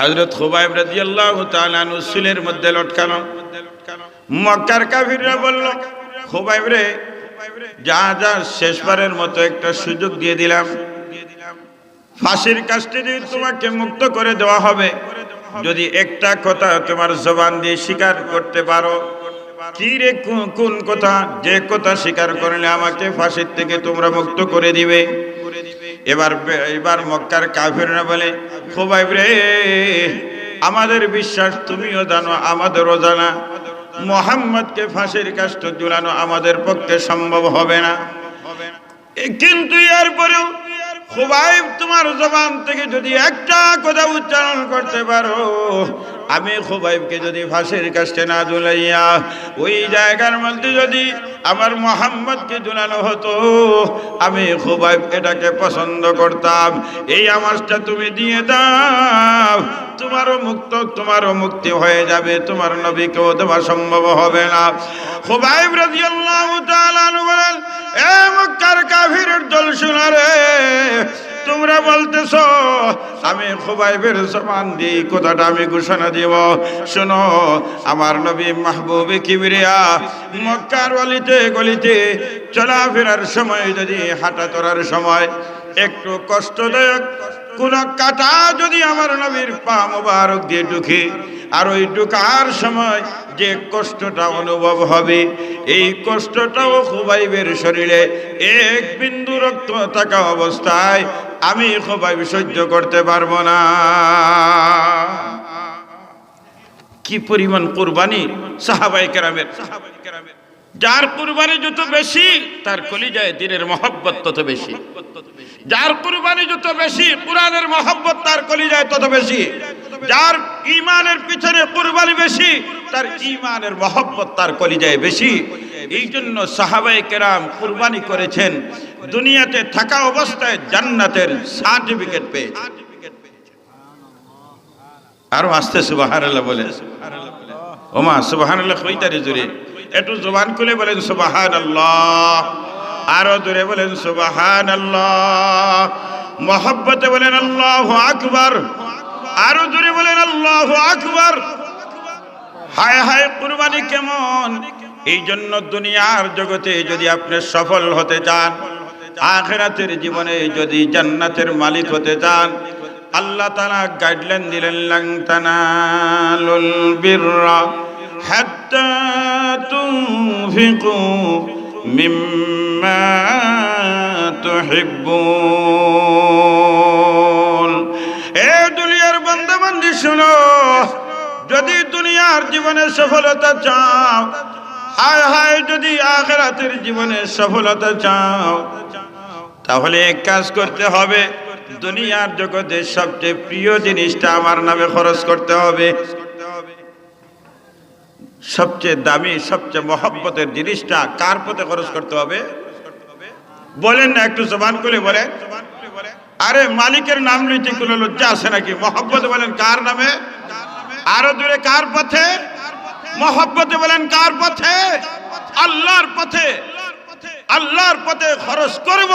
হজরত খুবাইব রাদিয়াল্লাহু তাআলা আনহু চুলের মধ্যে লটকানো। মক্কার কাফিররা বলল, খুবাইব রে, যা যা, শেষবারের মতো একটা সুযোগ দিয়ে দিলাম। ফাঁসির কাজটি দিয়ে তোমাকে মুক্ত করে দেওয়া হবে, যদি একটা কথা তোমার জবান দিয়ে স্বীকার করতে পারো, কি রে কোন- কথা? যে কথা স্বীকার করলে আমাকে ফাঁসির থেকে তোমরা মুক্ত করে দিবে। এবার বে- এবার এবার মক্কার কাফিররা বলে খুবাইব রে আমাদের বিশ্বাস তুমিও জানো, আমাদেরও জানা। মোহাম্মদকে ফাঁসির কাষ্ট ঝুলানো আমাদের পক্ষে সম্ভব হবে না। কিন্তু এরপরেও খুবাইব তোমার জবান থেকে যদি একটা কথা উচ্চারণ করতে পারো, আমি খুবাইবকে যদি ফাঁসির কাছে না ঝুলাইয়া, ওই জায়গার মধ্যে যদি আমার মোহাম্মদকে জুলানো হতো। আমি খুবাইব এটাকে পছন্দ করতাম। এই আমাজটা তুমি দিয়ে দাও। তোমারও মুক্ত, তোমারও মুক্তি হয়ে যাবে। তোমার নবীকেও তোমার সম্ভব হবে না। খুবাইব রাদিয়াল্লাহু তাআলা বলেন, এ মক্কার কাফিরের দল শোনা রে। তোমরা বলতেছ, আমি খুবাইবের সমান দিই কথাটা আমি ঘোষণা দিব। শোনো, আমার নবী মাহবুবে কিবরিয়া মক্কার গলিতে গলিতে চলাফেরার সময় যদি হাঁটা চলার সময় একটু কষ্টদায়ক কোন কাটা যদি আমার নবীর পা মোবারক দিয়ে ঢুকে, আর ওই ঢুকার সময় যে কষ্টটা অনুভব হবে, এই কষ্টটাও খুবাইবের শরীরে এক বিন্দু রক্ত থাকা অবস্থায় আমি খুবাইব সহ্য করতে পারব না। কি পরিমাণ কোরবানি সাহাবাই কেরামের? যার কুরবানি যত বেশি, তার কলিজায় দিনের মহব্বত তত বেশি। যার কুরবানি যত বেশি, কোরআনের মহব্বত তার কলিজায় তত বেশি। যার ইমানের পিছনে কুরবানি বেশি, তার ইমানের মহব্বত তার কলিজায় বেশি। এই জন্য সাহাবাই কেরাম কুরবানি করেছেন, দুনিয়াতে থাকা অবস্থায় জান্নাতের সার্টিফিকেট পেয়েছে আরও আসতে সুবাহার বলে। ওমা সুবাহান কইতারি জুড়ে। একটু জবান খুলে বলেন সুবাহান আরও বলেন সুবাহান মহব্বতে বলেন আল্লাহ আকবার। আরও জোরে বলেন আল্লাহ আকবার। হায় হায় কুরবানি কেমন? এই জন্য দুনিয়ার জগতে যদি আপনি সফল হতে চান, আখেরাতের জীবনে যদি জান্নাতের মালিক হতে চান, আল্লাহ তাআলা গাইডলাইন দিলেন লাং তানালুল বিররা হাত্তা তুনফিকু মিম্মা তুহিব্বুন। এ দুনিয়ার বান্দা বান্দি শুনো, যদি দুনিয়ার জীবনে সফলতা চাও হায় হায় যদি আখেরাতের জীবনে সফলতা চাও, তাহলে এক কাজ করতে হবে। দুনিয়ার জগতে সবচেয়ে প্রিয় জিনিসটা আমার নামে খরচ করতে হবে। সবচেয়ে দামি, সবচেয়ে মহব্বতের জিনিসটা কার পথে খরচ করতে হবে? বলেন না, একটু জবান করে বলেন। আরে, মালিকের নাম লইতে কোনো লজ্জা আছে নাকি? মহব্বত বলেন কার নামে? আরও দূরে কার পথে? মহব্বতে বলেন, কার পথে? আল্লাহর পথে। আল্লাহর পথে খরচ করব,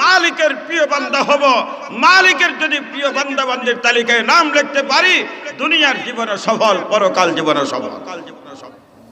মালিকের প্রিয় বান্দা হব। মালিকের যদি প্রিয় বান্দা বান্দির তালিকায় নাম লিখতে পারি, দুনিয়ার জীবনে সফল, পরকাল জীবনে সফল।